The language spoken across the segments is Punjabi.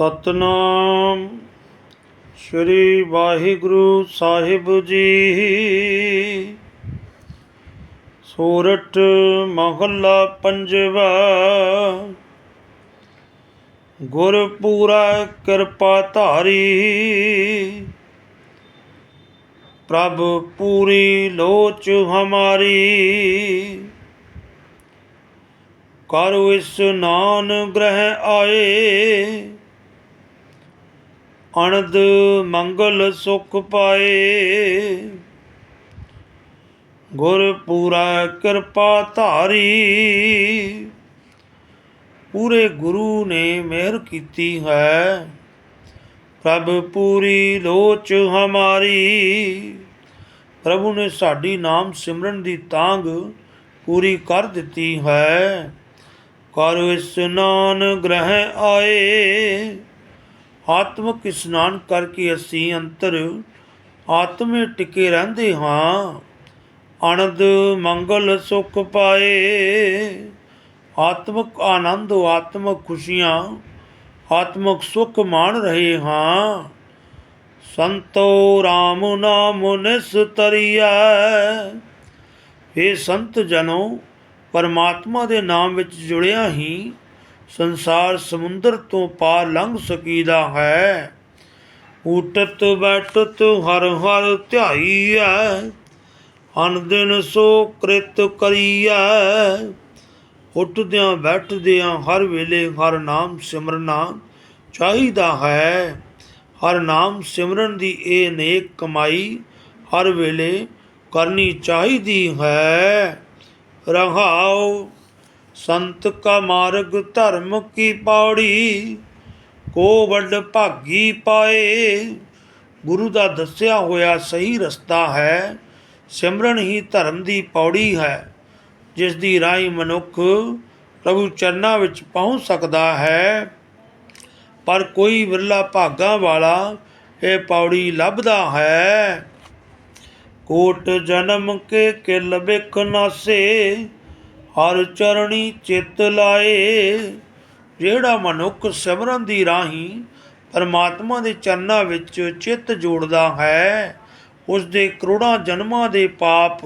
ਸਤਨਾਮ। ਸ੍ਰੀ ਵਾਹਿਗੁਰੂ ਸਾਹਿਬ ਜੀ। ਸੋਰਠ ਮਹੱਲਾ ਪੰਜਵਾ। ਗੁਰ ਪੂਰਾ ਕਿਰਪਾ ਧਾਰੀ। ਪ੍ਰਭ ਪੂਰੀ ਲੋਚ ਹਮਾਰੀ। ਕਰ ਇਸ ਨਾਨ ਗ੍ਰਹਿ ਆਏ। ਅਣਦ ਮੰਗਲ ਸੁਖ ਪਾਏ। ਗੁਰ ਪੂਰਾ ਕਿਰਪਾ ਧਾਰੀ। ਪੂਰੇ ਗੁਰੂ ਨੇ ਮਿਹਰ ਕੀਤੀ ਹੈ। ਪ੍ਰਭ ਪੂਰੀ ਲੋਚ ਹਮਾਰੀ। ਪ੍ਰਭੂ ਨੇ ਸਾਡੀ ਨਾਮ ਸਿਮਰਨ ਦੀ ਤਾਂਗ ਪੂਰੀ ਕਰ ਦਿੱਤੀ ਹੈ। ਕਰ ਇਸਨਾਨ ਗ੍ਰਹਿ ਆਏ। ਆਤਮਿਕ ਇਸ਼ਨਾਨ ਕਰਕੇ ਅਸੀਂ ਅੰਤਰ ਆਤਮੇ ਟਿਕੇ ਰਹਿੰਦੇ ਹਾਂ। ਆਨੰਦ, ਮੰਗਲ, ਸੁਖ ਪਾਏ। ਆਤਮਿਕ ਆਨੰਦ, ਆਤਮਿਕ ਖੁਸ਼ੀਆਂ, ਆਤਮਿਕ ਸੁਖ ਮਾਣ ਰਹੇ ਹਾਂ। ਸੰਤੋ RAM ਨਾਮ ਨਿਸਤਰੀਆ ਇਹ ਸੰਤ ਜਨੋ, ਪਰਮਾਤਮਾ ਦੇ ਨਾਮ ਵਿੱਚ ਜੁੜਿਆ ਹੀ ਸੰਸਾਰ ਸਮੁੰਦਰ ਤੋਂ ਪਾਰ ਲੰਘ ਸਕੀਦਾ ਹੈ। ਉਟਤ ਬੈਠਤ ਹਰ ਹਰ ਧਿਆਈਐ, ਅਨ ਦਿਨ ਸੋ ਕ੍ਰਿਤ ਕਰੀਐ। ਉੱਠਦਿਆਂ ਬੈਠਦਿਆਂ ਹਰ ਵੇਲੇ ਹਰ ਨਾਮ ਸਿਮਰਨਾ ਚਾਹੀਦਾ ਹੈ। ਹਰ ਨਾਮ ਸਿਮਰਨ ਦੀ ਇਹ ਨੇਕ ਕਮਾਈ ਹਰ ਵੇਲੇ ਕਰਨੀ ਚਾਹੀਦੀ ਹੈ। ਰਹਾਉ ਸੰਤ ਕਾ ਮਾਰਗ ਧਰਮ ਕੀ ਪੌੜੀ, ਕੋ ਵੱਡ ਭਾਗੀ ਪਾਏ। ਗੁਰੂ ਦਾ ਦੱਸਿਆ ਹੋਇਆ ਸਹੀ ਰਸਤਾ ਹੈ, ਸਿਮਰਨ ਹੀ ਧਰਮ ਦੀ ਪੌੜੀ ਹੈ। ਜਿਸ ਦੀ ਰਾਹੀਂ ਮਨੁੱਖ ਪ੍ਰਭੂ ਚਰਨਾਂ ਵਿੱਚ ਪਹੁੰਚ ਸਕਦਾ ਹੈ, ਪਰ ਕੋਈ ਵਿਰਲਾ ਭਾਗਾ ਵਾਲਾ ਇਹ ਪੌੜੀ ਲੱਭਦਾ ਹੈ। ਕੋਟ ਜਨਮ ਕੇ ਕਿਲ ਬਿਖ ਨਾਸੇ ਹਰ ਚਰਣੀ ਚਿਤ ਲਾਏ, ਜਿਹੜਾ ਮਨੁੱਖ ਸਿਮਰਨ ਦੀ ਰਾਹੀਂ ਪਰਮਾਤਮਾ ਦੇ ਚਰਨਾਂ ਵਿੱਚ ਚਿੱਤ ਜੋੜਦਾ ਹੈ ਉਸ ਦੇ ਕਰੋੜਾਂ ਜਨਮਾਂ ਦੇ ਪਾਪ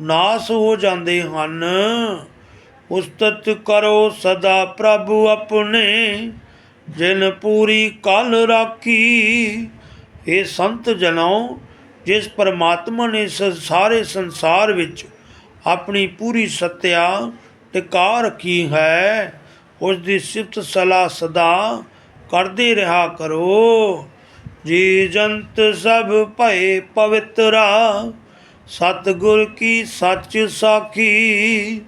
ਨਾਸ ਹੋ ਜਾਂਦੇ ਹਨ। ਉਸਤਤ ਕਰੋ ਸਦਾ ਪ੍ਰਭੂ ਆਪਣੇ, ਜਿਨ ਪੂਰੀ ਕਲ ਰਾਖੀ। ਇਹ ਸੰਤ ਜਨੋ, ਜਿਸ ਪਰਮਾਤਮਾ ਨੇ ਇਸ ਸਾਰੇ ਸੰਸਾਰ ਵਿੱਚ ਆਪਣੀ ਪੂਰੀ ਸੱਤਿਆ ਟਿਕਾ ਰੱਖੀ ਹੈ। ਉਸ ਦੀ ਸਿਫਤ ਸਲਾਹ ਸਦਾ ਕਰਦੇ ਰਿਹਾ ਕਰੋ। ਜੀ ਜੰਤ ਸਭ ਭਏ ਪਵਿੱਤਰਾ, ਸਤਿਗੁਰ ਕੀ ਸੱਚ ਸਾਖੀ।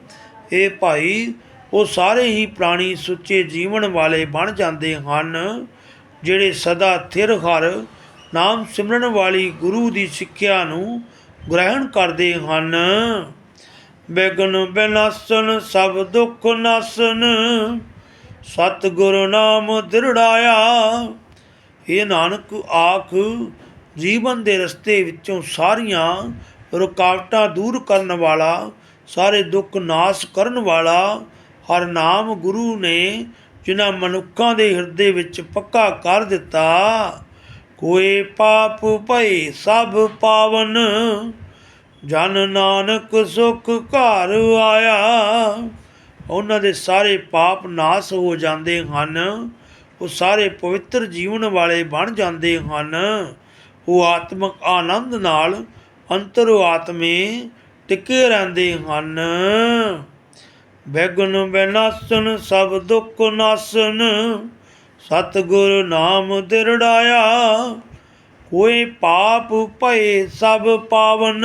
ਇਹ ਭਾਈ, ਉਹ ਸਾਰੇ ਹੀ ਪ੍ਰਾਣੀ ਸੁੱਚੇ ਜੀਵਨ ਵਾਲੇ ਬਣ ਜਾਂਦੇ ਹਨ, ਜਿਹੜੇ ਸਦਾ ਥਿਰ ਹਰ ਨਾਮ ਸਿਮਰਨ ਵਾਲੀ ਗੁਰੂ ਦੀ ਸਿੱਖਿਆ ਨੂੰ ਗ੍ਰਹਿਣ ਕਰਦੇ ਹਨ। ਬਿਗਨ ਬਿਨਾਸਨ, ਸਭ ਦੁੱਖ ਨਾਸਨ। ਸਤਿਗੁਰ ਨਾਮ ਦਿਰੜਾਇਆ। ਇਹ ਨਾਨਕ, ਆਖ, ਜੀਵਨ ਦੇ ਰਸਤੇ ਵਿੱਚੋਂ ਸਾਰੀਆਂ ਰੁਕਾਵਟਾਂ ਦੂਰ ਕਰਨ ਵਾਲਾ, ਸਾਰੇ ਦੁੱਖ ਨਾਸ ਕਰਨ ਵਾਲਾ, ਹਰ ਨਾਮ ਗੁਰੂ ਨੇ ਜਿਨ੍ਹਾਂ ਮਨੁੱਖਾਂ ਦੇ ਹਿਰਦੇ ਵਿੱਚ ਪੱਕਾ ਕਰ ਦਿੱਤਾ ਕੋਏ ਪਾਪ ਭਏ ਸਭ ਪਾਵਨ। ਜਨ ਨਾਨਕ ਸੁਖ ਘਰ ਆਇਆ। ਉਹਨਾਂ ਦੇ ਸਾਰੇ ਪਾਪ ਨਾਸ ਹੋ ਜਾਂਦੇ ਹਨ। ਉਹ ਸਾਰੇ ਪਵਿੱਤਰ ਜੀਵਨ ਵਾਲੇ ਬਣ ਜਾਂਦੇ ਹਨ। ਉਹ ਆਤਮਿਕ ਆਨੰਦ ਨਾਲ ਅੰਤਰ ਆਤਮੇ ਟਿਕੇ ਰਹਿੰਦੇ ਹਨ। ਬੈਗਨ ਬੈਨਾਸਨ, ਸਭ ਦੁੱਖ ਨਾਸਨ। ਸਤਿਗੁਰ ਨਾਮ ਦਿਰੜਾਇਆ। ਕੋਈ ਪਾਪ ਭਏ ਸਭ ਪਾਵਨ।